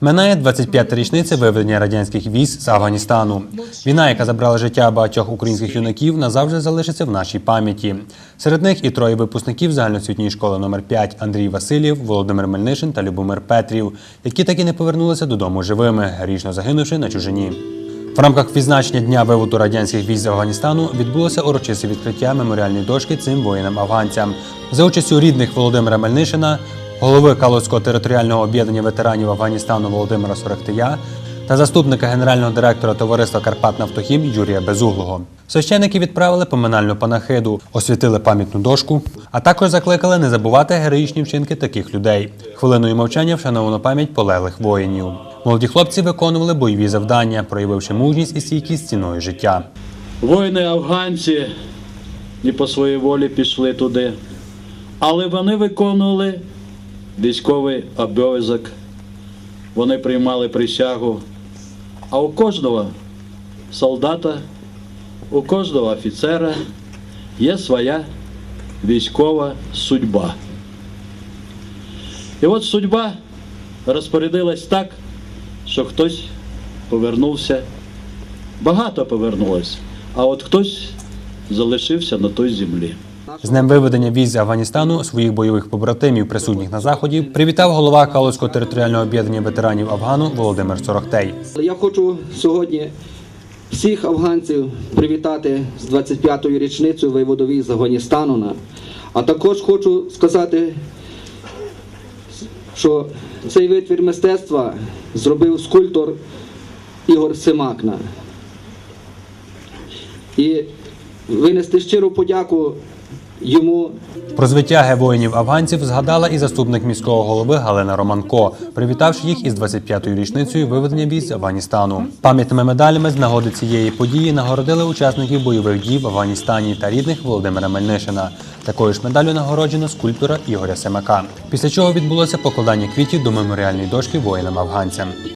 Минає 25-та річниця виведення радянських військ з Афганістану. Війна, яка забрала життя багатьох українських юнаків, назавжди залишиться в нашій пам'яті. Серед них і троє випускників загальноосвітньої школи номер 5 Андрій Васильєв, Володимир Мельнишин та Любомир Петрів, які так і не повернулися додому живими, грішно загинувши на чужині. В рамках відзначення дня виводу радянських військ з Афганістану відбулося урочисте відкриття меморіальної дошки цим воїнам-афганцям. За участю рідних Володимира Мельнишина, голови Калузького територіального об'єднання ветеранів Афганістану Володимира Сорохтия та заступника генерального директора товариства Карпат Нафтохім Юрія Безуглого. Священники відправили поминальну панахиду, освятили пам'ятну дошку, а також закликали не забувати героїчні вчинки таких людей. Хвилиною мовчання вшановано пам'ять полеглих воїнів. Молоді хлопці виконували бойові завдання, проявивши мужність і стійкість ціною життя. Воїни афганці не по своїй волі пішли туди, але вони виконували військовий обов'язок, вони приймали присягу. А у кожного солдата, у кожного офіцера є своя військова судьба. І от судьба розпорядилась так, що хтось повернувся Багато повернулось, а от хтось залишився на той землі. З днем виведення військ з Афганістану своїх бойових побратимів, присутніх на заході, привітав голова Калузького територіального об'єднання ветеранів Афгану Володимир Сорохтей. Я хочу сьогодні всіх афганців привітати з 25-ю річницею виводові з Афганістану. А також хочу сказати, що цей витвір мистецтва зробив скульптор Ігор Семакна. І винести щиру подяку йому Про звитяги воїнів афганців згадала і заступник міського голови Галина Романко, привітавши їх із 25-ю річницею виведення військ Афганістану. Пам'ятними медалями з нагоди цієї події нагородили учасників бойових дій в Афганістані та рідних Володимира Мельнишина. Такою ж медаллю нагороджено скульптора Ігоря Семака. Після чого відбулося покладання квітів до меморіальної дошки воїнам афганцям.